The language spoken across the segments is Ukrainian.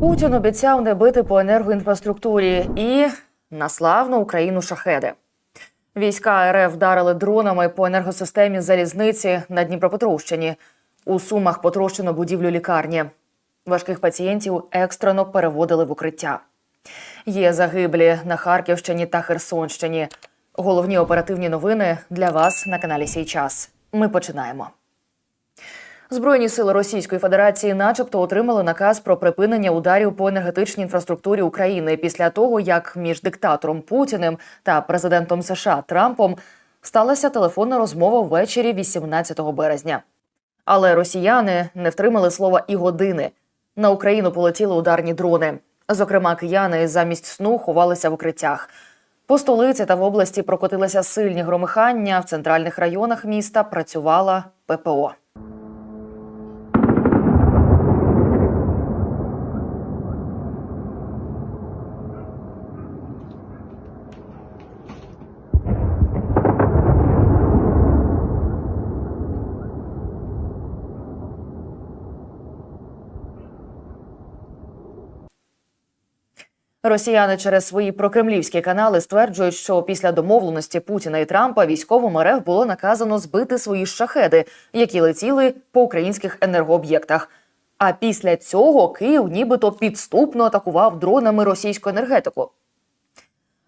Путін обіцяв не бити по енергоінфраструктурі і на славну Україну шахеди. Війська РФ вдарили дронами по енергосистемі залізниці на Дніпропетровщині. У Сумах потрощено будівлю лікарні. Важких пацієнтів екстрено переводили в укриття. Є загиблі на Харківщині та Херсонщині. Головні оперативні новини для вас на каналі Сій час. Ми починаємо. Збройні сили Російської Федерації, начебто, отримали наказ про припинення ударів по енергетичній інфраструктурі України після того, як між диктатором Путіним та президентом США Трампом сталася телефонна розмова ввечері 18 березня. Але росіяни не втримали слова і години. На Україну полетіли ударні дрони. Зокрема, кияни замість сну ховалися в укриттях. По столиці та в області прокотилися сильні громихання. В центральних районах міста працювала ППО. Росіяни через свої прокремлівські канали стверджують, що після домовленості Путіна і Трампа військовим РФ було наказано збити свої шахеди, які летіли по українських енергооб'єктах. А після цього Київ нібито підступно атакував дронами російську енергетику.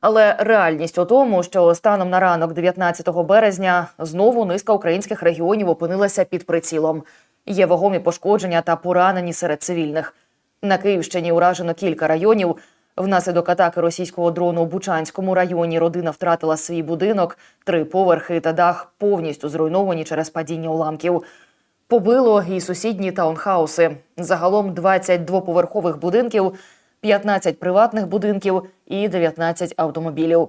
Але реальність у тому, що станом на ранок 19 березня знову низка українських регіонів опинилася під прицілом. Є вагомі пошкодження та поранені серед цивільних. На Київщині уражено кілька районів. Внаслідок атаки російського дрону у Бучанському районі родина втратила свій будинок, три поверхи та дах повністю зруйновані через падіння уламків. Побило і сусідні таунхауси. Загалом 20 двоповерхових будинків, 15 приватних будинків і 19 автомобілів.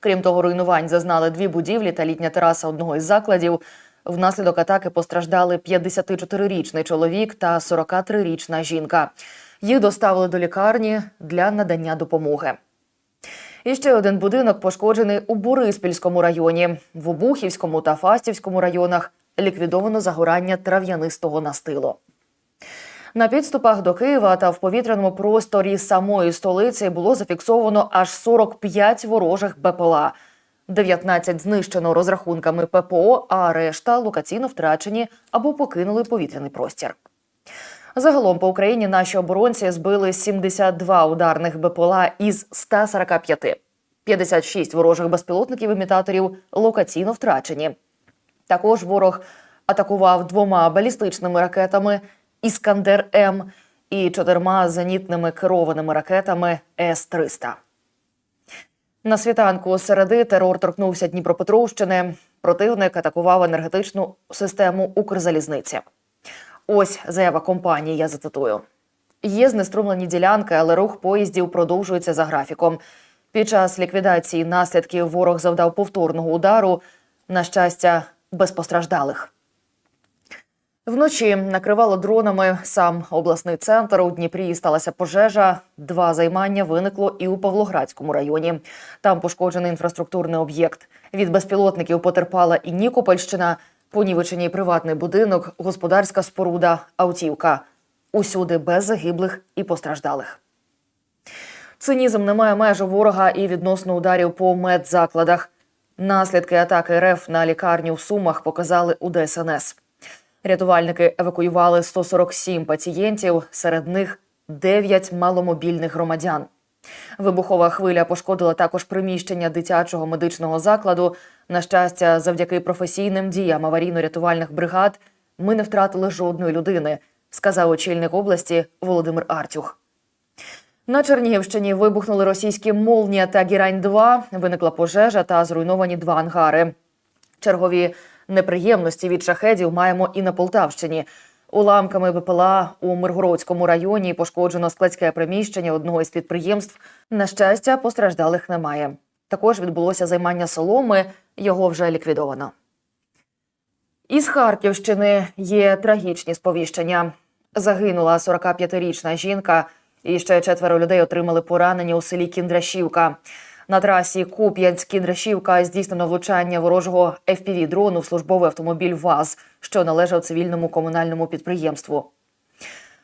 Крім того, руйнувань зазнали дві будівлі та літня тераса одного із закладів. Внаслідок атаки постраждали 54-річний чоловік та 43-річна жінка. Їх доставили до лікарні для надання допомоги. І ще один будинок пошкоджений у Бориспільському районі. В Обухівському та Фастівському районах ліквідовано загорання трав'янистого настилу. На підступах до Києва та в повітряному просторі самої столиці було зафіксовано аж 45 ворожих БПЛА. 19 знищено розрахунками ППО, а решта локаційно втрачені або покинули повітряний простір. Загалом по Україні наші оборонці збили 72 ударних БПЛА із 145. 56 ворожих безпілотників-імітаторів локаційно втрачені. Також ворог атакував двома балістичними ракетами Іскандер М і чотирма зенітними керованими ракетами С-300. На світанку середи терор торкнувся Дніпропетровщини. Противник атакував енергетичну систему Укрзалізниці. Ось заява компанії. Я зацитую. Є знеструмлені ділянки, але рух поїздів продовжується за графіком. Під час ліквідації наслідків ворог завдав повторного удару. На щастя, без постраждалих. Вночі накривало дронами сам обласний центр. У Дніпрі сталася пожежа. Два займання виникло і у Павлоградському районі. Там пошкоджений інфраструктурний об'єкт. Від безпілотників потерпала і Нікопольщина. Понівечений приватний будинок, господарська споруда, автівка. Усюди без загиблих і постраждалих. Цинізм не має межі ворога і відносно ударів по медзакладах. Наслідки атаки РФ на лікарню в Сумах показали у ДСНС. Рятувальники евакуювали 147 пацієнтів, серед них 9 маломобільних громадян. Вибухова хвиля пошкодила також приміщення дитячого медичного закладу. На щастя, завдяки професійним діям аварійно-рятувальних бригад ми не втратили жодної людини, сказав очільник області Володимир Артюх. На Чернігівщині вибухнули російські Молнія та Гірань 2 Виникла пожежа та зруйновані два ангари. Чергові неприємності від шахедів маємо і на Полтавщині. Уламками БПЛА у Миргородському районі пошкоджено складське приміщення одного із підприємств. На щастя, постраждалих немає. Також відбулося займання соломи, його вже ліквідовано. Із Харківщини є трагічні сповіщення. Загинула 45-річна жінка, і ще четверо людей отримали поранення у селі Кіндрашівка. На трасі Куп'янськ-Кіндрашівка здійснено влучання ворожого fpv дрону в службовий автомобіль ВАЗ, що належав цивільному комунальному підприємству.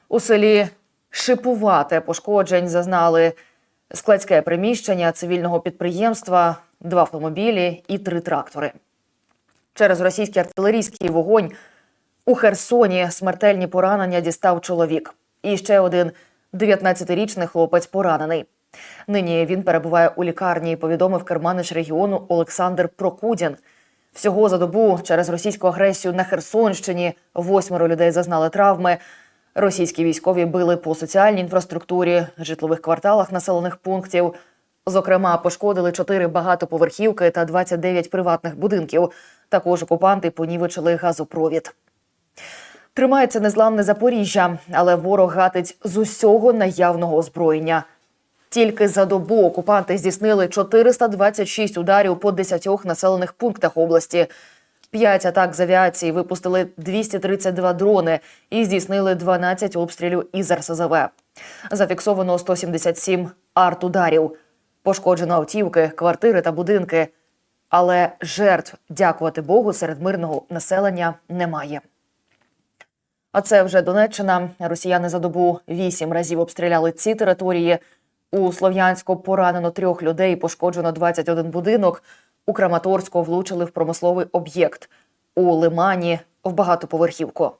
У селі шипувате пошкоджень зазнали складське приміщення цивільного підприємства, два автомобілі і три трактори. Через російський артилерійський вогонь у Херсоні смертельні поранення дістав чоловік. І ще один 19-річний хлопець поранений. Нині він перебуває у лікарні, повідомив керманич регіону Олександр Прокудін. Всього за добу через російську агресію на Херсонщині восьмеро людей зазнали травми. Російські військові били по соціальній інфраструктурі, житлових кварталах населених пунктів. Зокрема, пошкодили чотири багатоповерхівки та 29 приватних будинків. Також окупанти понівечили газопровід. Тримається незламне Запоріжжя, але ворог гатить з усього наявного озброєння. Тільки за добу окупанти здійснили 426 ударів по 10 населених пунктах області. П'ять атак з авіації випустили 232 дрони і здійснили 12 обстрілів із РСЗВ. Зафіксовано 177 артударів. Пошкоджено автівки, квартири та будинки. Але жертв, дякувати Богу, серед мирного населення немає. А це вже Донеччина. Росіяни за добу вісім разів обстріляли ці території. У Слов'янську поранено трьох людей, пошкоджено 21 будинок. У Краматорську влучили в промисловий об'єкт. У Лимані в багатоповерхівку.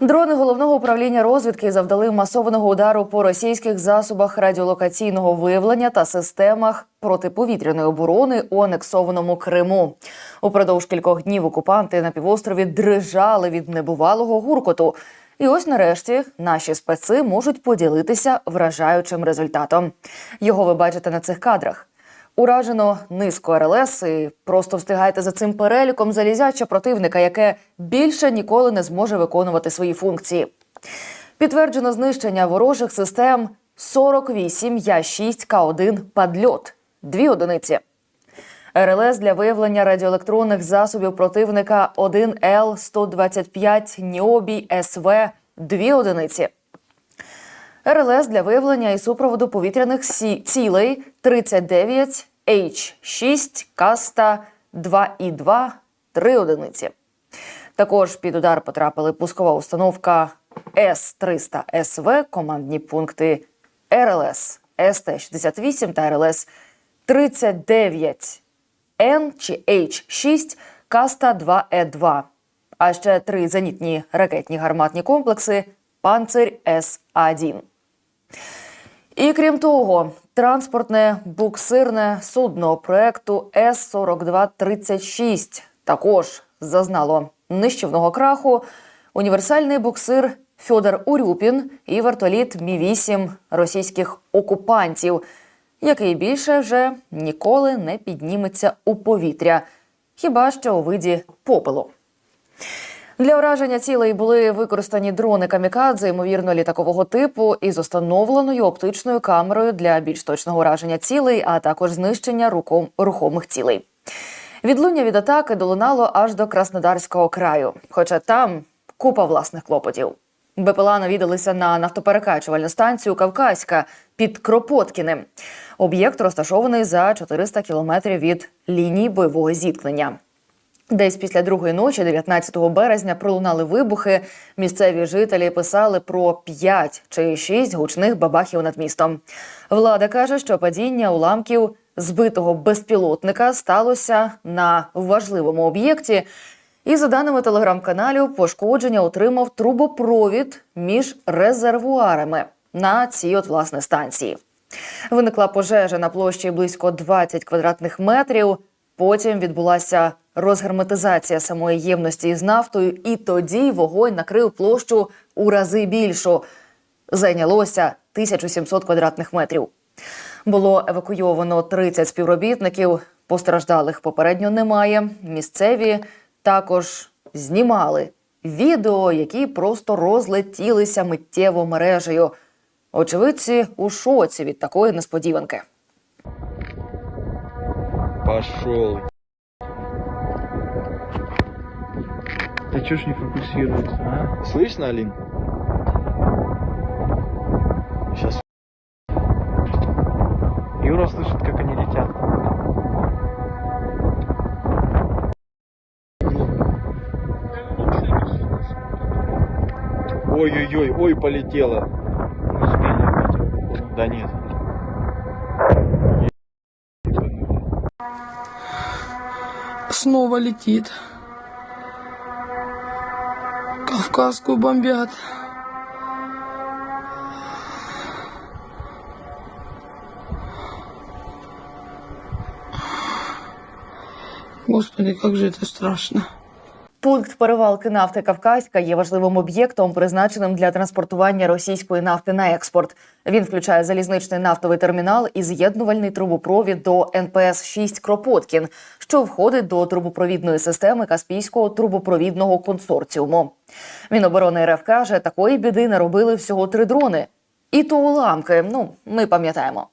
Дрони головного управління розвідки завдали масованого удару по російських засобах радіолокаційного виявлення та системах протиповітряної оборони у анексованому Криму. Упродовж кількох днів окупанти на півострові дрижали від небувалого гуркоту. І ось нарешті наші специ можуть поділитися вражаючим результатом. Його ви бачите на цих кадрах. Уражено низку РЛС і просто встигайте за цим переліком залізяча противника, яке більше ніколи не зможе виконувати свої функції. Підтверджено знищення ворожих систем 48 Я-6 К1 «Падльот» – дві одиниці. РЛС для виявлення радіоелектронних засобів противника 1Л-125 Ніобій СВ – дві одиниці. РЛС для виявлення і супроводу повітряних сі- цілей 39 H6 Каста 2 і 2 3 одиниці. Також під удар потрапили пускова установка С-300 СВ, командні пункти РЛС СТ-68 та РЛС 39 Н чи H6 Каста 2Е2, а ще три зенітні ракетні гарматні комплекси Панцир С-1. І крім того, транспортне буксирне судно проекту С-4236 також зазнало нищівного краху. Універсальний буксир Фьодор Урюпін і вертоліт Мі-8 російських окупантів, який більше вже ніколи не підніметься у повітря, хіба що у виді попелу. Для ураження цілей були використані дрони камікадзе, ймовірно, літакового типу, із установленою оптичною камерою для більш точного ураження цілей, а також знищення руком рухомих цілей. Відлуння від атаки долунало аж до Краснодарського краю, хоча там купа власних клопотів. БПЛА навідалися на нафтоперекачувальну станцію Кавказька під Кропоткіним. Об'єкт розташований за 400 кілометрів від лінії бойового зіткнення. Десь після другої ночі, 19 березня, пролунали вибухи. Місцеві жителі писали про 5 чи 6 гучних бабахів над містом. Влада каже, що падіння уламків збитого безпілотника сталося на важливому об'єкті. І за даними телеграм-каналів, пошкодження отримав трубопровід між резервуарами на цій от власне станції. Виникла пожежа на площі близько 20 квадратних метрів. Потім відбулася розгерметизація самої ємності із нафтою, і тоді вогонь накрив площу у рази більшу. Зайнялося 1700 квадратних метрів. Було евакуйовано 30 співробітників. Постраждалих попередньо немає. Місцеві також знімали відео, які просто розлетілися миттєво мережею. Очевидці у шоці від такої несподіванки. Пошел. Да чё ж не фокусируется, а? Слышно, Алин? Сейчас. Юра слышит, как они летят. Ой-ой-ой, ой, походу. Да нет. Снова летит. Кавказскую бомбят. Господи, как же это страшно. Пункт перевалки нафти Кавказька є важливим об'єктом, призначеним для транспортування російської нафти на експорт. Він включає залізничний нафтовий термінал і з'єднувальний трубопровід до НПС 6 Кропоткін, що входить до трубопровідної системи Каспійського трубопровідного консорціуму. Міноборони РФ каже, такої біди наробили всього три дрони. І то уламки. Ну ми пам'ятаємо.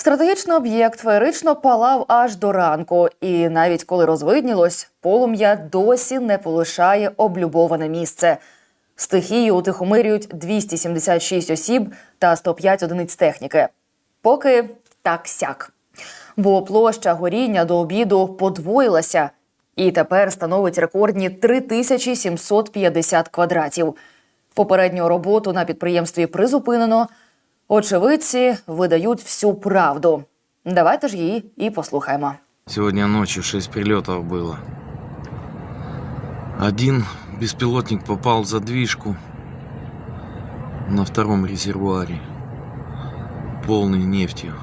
Стратегічний об'єкт феєрично палав аж до ранку, і навіть коли розвиднілось, полум'я досі не полишає облюбоване місце. Стихію утихомирюють 276 осіб та 105 одиниць техніки. Поки так сяк. Бо площа горіння до обіду подвоїлася і тепер становить рекордні 3750 квадратів. Попередню роботу на підприємстві призупинено. Очевидці видають всю правду. Давайте ж її і послухаємо. Сегодня ночью шесть прилетов было. Один беспилотник попал в задвижку на втором резервуаре, полный нефтью.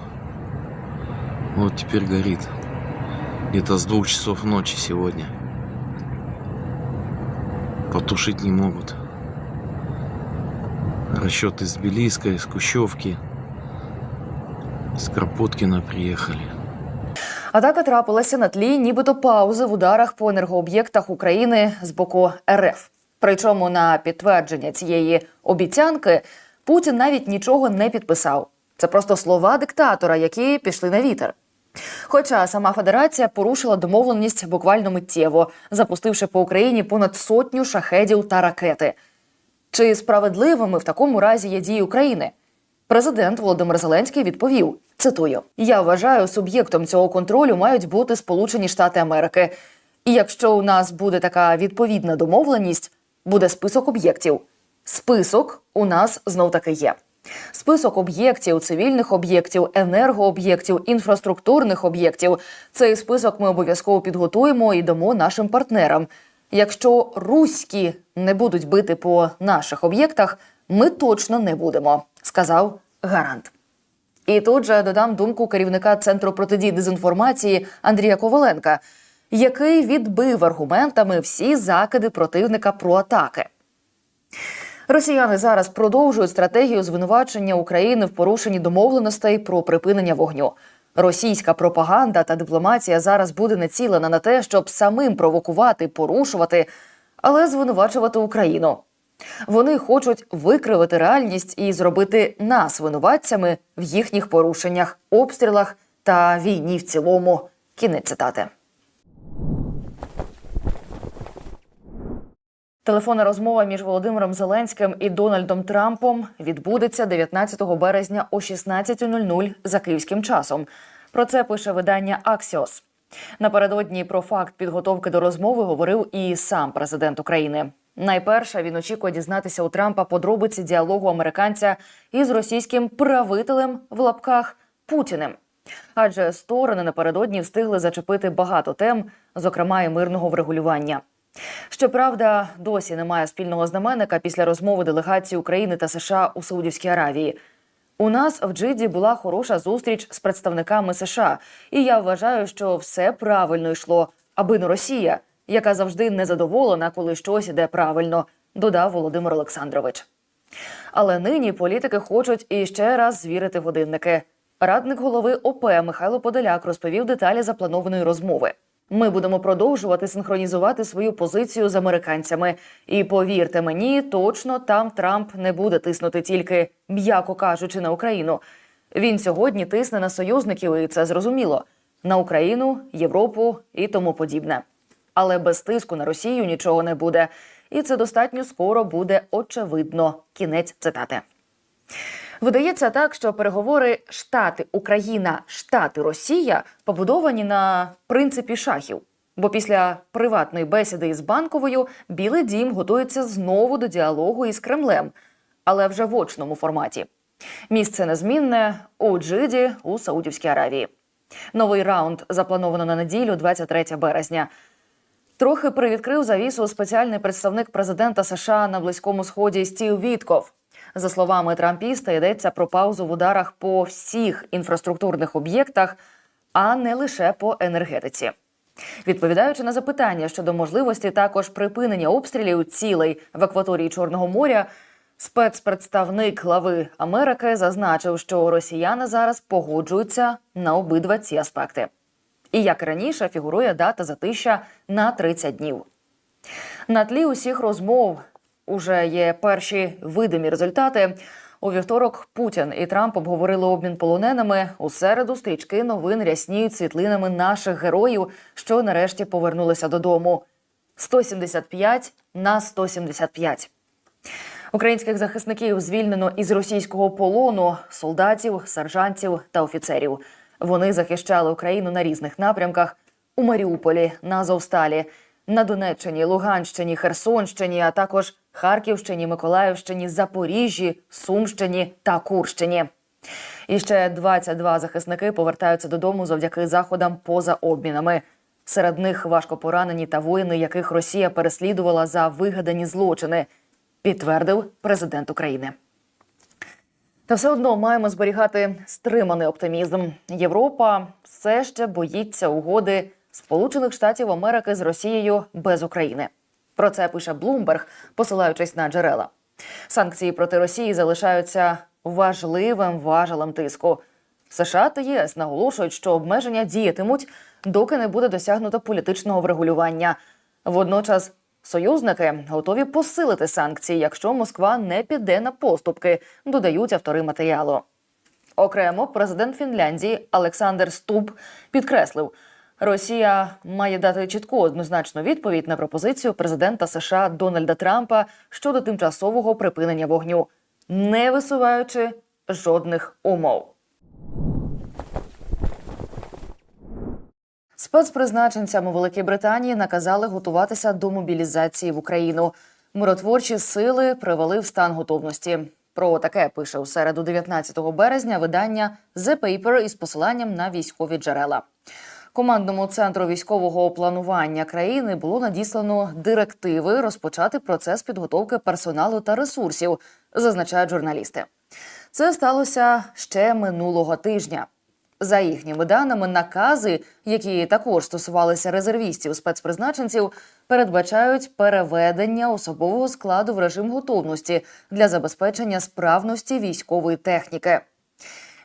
Вот теперь горит. Где-то с двух часов ночи сегодня. Потушить не могут. Расчеты из Белиска, из Кущевки, из Кропоткина приехали. Атака трапилася на тлі нібито паузи в ударах по енергооб'єктах України з боку РФ. Причому на підтвердження цієї обіцянки Путін навіть нічого не підписав. Це просто слова диктатора, які пішли на вітер. Хоча сама федерація порушила домовленість буквально миттєво, запустивши по Україні понад сотню шахедів та ракети. Чи справедливими в такому разі є дії України? Президент Володимир Зеленський відповів: цитую: Я вважаю, суб'єктом цього контролю мають бути Сполучені Штати Америки. І якщо у нас буде така відповідна домовленість, буде список об'єктів. Список у нас знов таки є. Список об'єктів, цивільних об'єктів, енергооб'єктів, інфраструктурних об'єктів. Цей список ми обов'язково підготуємо і дамо нашим партнерам. Якщо руські не будуть бити по наших об'єктах, ми точно не будемо, сказав гарант. І тут же додам думку керівника центру протидії дезінформації Андрія Коваленка, який відбив аргументами всі закиди противника про атаки. Росіяни зараз продовжують стратегію звинувачення України в порушенні домовленостей про припинення вогню. Російська пропаганда та дипломатія зараз буде націлена на те, щоб самим провокувати, порушувати, але звинувачувати Україну. Вони хочуть викривити реальність і зробити нас винуватцями в їхніх порушеннях, обстрілах та війні в цілому. Кінець цитати. Телефонна розмова між Володимиром Зеленським і Дональдом Трампом відбудеться 19 березня о 16.00 за київським часом. Про це пише видання Axios. Напередодні про факт підготовки до розмови говорив і сам президент України. Найперше він очікує дізнатися у Трампа подробиці діалогу американця із російським правителем в лапках Путіним. Адже сторони напередодні встигли зачепити багато тем, зокрема і мирного врегулювання. Щоправда, досі немає спільного знаменника після розмови делегації України та США у Саудівській Аравії. У нас в Джиді була хороша зустріч з представниками США, і я вважаю, що все правильно йшло, аби не Росія, яка завжди незадоволена, коли щось іде правильно, додав Володимир Олександрович. Але нині політики хочуть іще раз звірити годинники. Радник голови ОП Михайло Подоляк розповів деталі запланованої розмови. Ми будемо продовжувати синхронізувати свою позицію з американцями. І повірте мені, точно там Трамп не буде тиснути тільки, м'яко кажучи, на Україну. Він сьогодні тисне на союзників, і це зрозуміло на Україну, Європу і тому подібне. Але без тиску на Росію нічого не буде, і це достатньо скоро буде очевидно. Кінець цитати. Видається так, що переговори Штати Україна, Штати Росія побудовані на принципі шахів. Бо після приватної бесіди із банковою Білий Дім готується знову до діалогу із Кремлем, але вже в очному форматі. Місце незмінне у Джиді у Саудівській Аравії. Новий раунд заплановано на неділю, 23 березня. Трохи привідкрив завісу спеціальний представник президента США на близькому сході Стів Вітков. За словами трампіста, йдеться про паузу в ударах по всіх інфраструктурних об'єктах, а не лише по енергетиці. Відповідаючи на запитання щодо можливості також припинення обстрілів цілей в акваторії Чорного моря, спецпредставник глави Америки зазначив, що росіяни зараз погоджуються на обидва ці аспекти. І як раніше фігурує дата затища на 30 днів. На тлі усіх розмов уже є перші видимі результати. У вівторок Путін і Трамп обговорили обмін полоненими. У середу стрічки новин рясніють світлинами наших героїв, що нарешті повернулися додому. 175 на 175. Українських захисників звільнено із російського полону солдатів, сержантів та офіцерів. Вони захищали Україну на різних напрямках у Маріуполі, на Азовсталі, на Донеччині, Луганщині, Херсонщині, а також Харківщині, Миколаївщині, Запоріжжі, Сумщині та Курщині. І ще 22 захисники повертаються додому завдяки заходам поза обмінами. Серед них важко поранені та воїни, яких Росія переслідувала за вигадані злочини, підтвердив президент України. Та все одно маємо зберігати стриманий оптимізм. Європа все ще боїться угоди Сполучених Штатів Америки з Росією без України. Про це пише Блумберг, посилаючись на джерела. Санкції проти Росії залишаються важливим важелем тиску. США та ЄС наголошують, що обмеження діятимуть, доки не буде досягнуто політичного врегулювання. Водночас союзники готові посилити санкції, якщо Москва не піде на поступки, додають автори матеріалу. Окремо, президент Фінляндії Олександр Стуб підкреслив, Росія має дати чітку однозначну відповідь на пропозицію президента США Дональда Трампа щодо тимчасового припинення вогню, не висуваючи жодних умов. Спецпризначенцям у Великій Британії наказали готуватися до мобілізації в Україну. Миротворчі сили привели в стан готовності. Про таке пише у середу, 19 березня, видання The Paper із посиланням на військові джерела. Командному центру військового планування країни було надіслано директиви розпочати процес підготовки персоналу та ресурсів, зазначають журналісти. Це сталося ще минулого тижня. За їхніми даними, накази, які також стосувалися резервістів спецпризначенців, передбачають переведення особового складу в режим готовності для забезпечення справності військової техніки.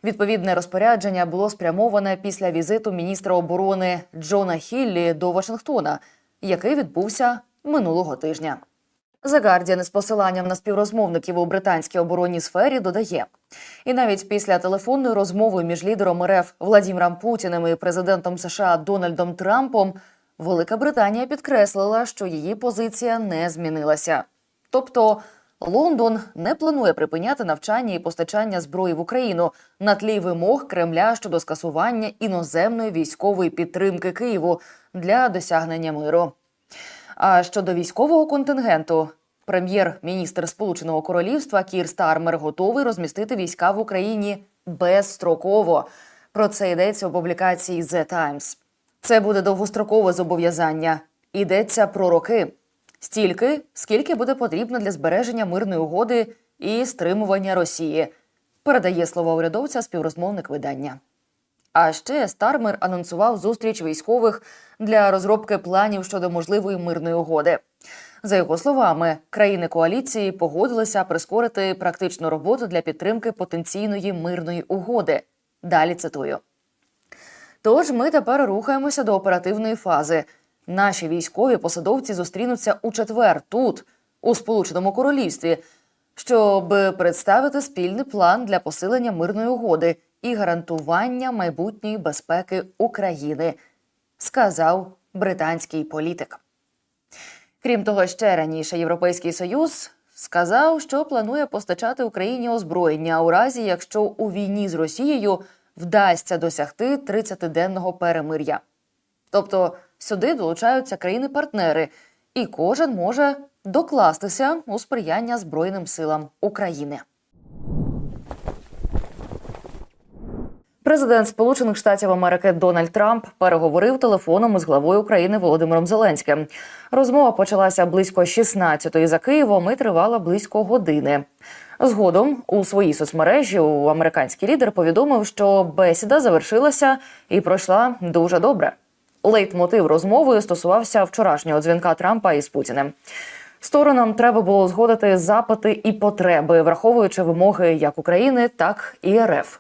Відповідне розпорядження було спрямоване після візиту міністра оборони Джона Хіллі до Вашингтона, який відбувся минулого тижня. The Guardian з посиланням на співрозмовників у британській оборонній сфері додає: і навіть після телефонної розмови між лідером РФ Владіміром Путіним і президентом США Дональдом Трампом Велика Британія підкреслила, що її позиція не змінилася. Тобто Лондон не планує припиняти навчання і постачання зброї в Україну на тлі вимог Кремля щодо скасування іноземної військової підтримки Києву для досягнення миру. А щодо військового контингенту, прем'єр-міністр Сполученого Королівства Кір Стармер готовий розмістити війська в Україні безстроково. Про це йдеться у публікації The Times. Це буде довгострокове зобов'язання. Йдеться про роки. Стільки, скільки буде потрібно для збереження мирної угоди і стримування Росії, передає слова урядовця співрозмовник видання. А ще Стармер анонсував зустріч військових для розробки планів щодо можливої мирної угоди. За його словами, країни коаліції погодилися прискорити практичну роботу для підтримки потенційної мирної угоди. Далі цитую. Тож ми тепер рухаємося до оперативної фази. Наші військові посадовці зустрінуться у четвер тут, у Сполученому Королівстві, щоб представити спільний план для посилення мирної угоди і гарантування майбутньої безпеки України, сказав британський політик. Крім того, ще раніше Європейський Союз сказав, що планує постачати Україні озброєння у разі, якщо у війні з Росією вдасться досягти 30-денного перемир'я. Тобто Сюди долучаються країни-партнери, і кожен може докластися у сприяння Збройним силам України. Президент Сполучених Штатів Америки Дональд Трамп переговорив телефоном із главою України Володимиром Зеленським. Розмова почалася близько 16-ї за Києвом і тривала близько години. Згодом у своїй соцмережі американський лідер повідомив, що бесіда завершилася і пройшла дуже добре. Лейтмотив розмови стосувався вчорашнього дзвінка Трампа із Путіним. Сторонам треба було згодити запити і потреби, враховуючи вимоги як України, так і РФ.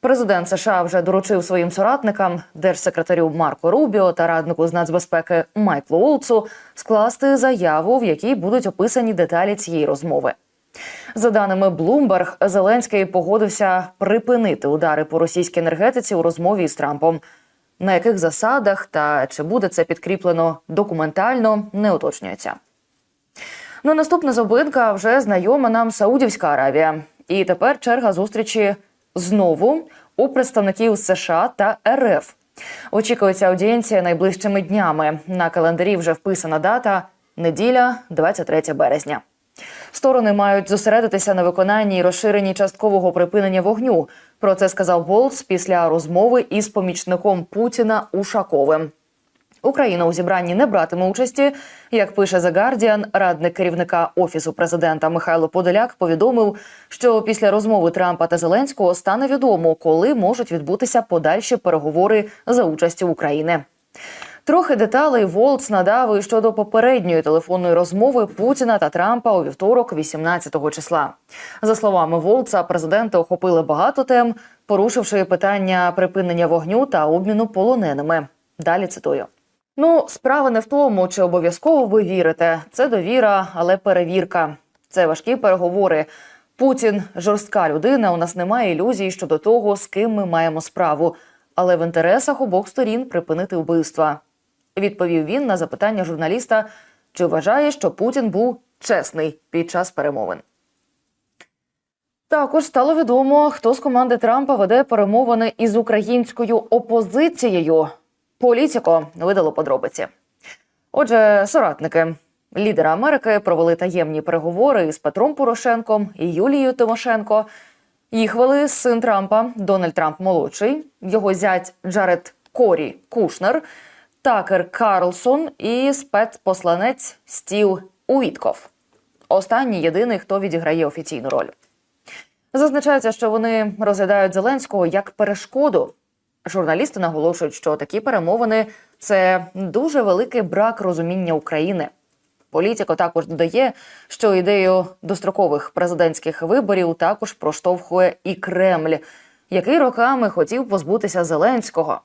Президент США вже доручив своїм соратникам, держсекретарю Марко Рубіо та раднику з нацбезпеки Майклу Олцу скласти заяву, в якій будуть описані деталі цієї розмови. За даними Bloomberg, Зеленський погодився припинити удари по російській енергетиці у розмові із Трампом. На яких засадах та чи буде це підкріплено документально, не уточнюється. Ну, наступна зупинка вже знайома нам Саудівська Аравія. І тепер черга зустрічі знову у представників США та РФ. Очікується аудієнція найближчими днями. На календарі вже вписана дата неділя, 23 березня. Сторони мають зосередитися на виконанні і розширенні часткового припинення вогню. Про це сказав Волц після розмови із помічником Путіна Ушаковим. Україна у зібранні не братиме участі. Як пише The Guardian, радник керівника офісу президента Михайло Подоляк повідомив, що після розмови Трампа та Зеленського стане відомо, коли можуть відбутися подальші переговори за участю України. Трохи деталей Волц надав і щодо попередньої телефонної розмови Путіна та Трампа у вівторок, 18 числа. За словами Волца, президенти охопили багато тем, порушивши питання припинення вогню та обміну полоненими. Далі цитую. Ну, справа не в тому, чи обов'язково ви вірите. Це довіра, але перевірка. Це важкі переговори. Путін жорстка людина. У нас немає ілюзій щодо того, з ким ми маємо справу. Але в інтересах обох сторін припинити вбивства. Відповів він на запитання журналіста, чи вважає, що Путін був чесний під час перемовин. Також стало відомо, хто з команди Трампа веде перемовини із українською опозицією. Політіко видало подробиці. Отже, соратники лідера Америки провели таємні переговори із Петром Порошенком і Юлією Тимошенко. Їх вели син Трампа Дональд Трамп молодший, його зять Джаред Корі Кушнер, Такер Карлсон і спецпосланець Стів Уітков. Останній єдиний, хто відіграє офіційну роль. Зазначається, що вони розглядають Зеленського як перешкоду. Журналісти наголошують, що такі перемовини це дуже великий брак розуміння України. Політико також додає, що ідею дострокових президентських виборів також проштовхує і Кремль, який роками хотів позбутися Зеленського.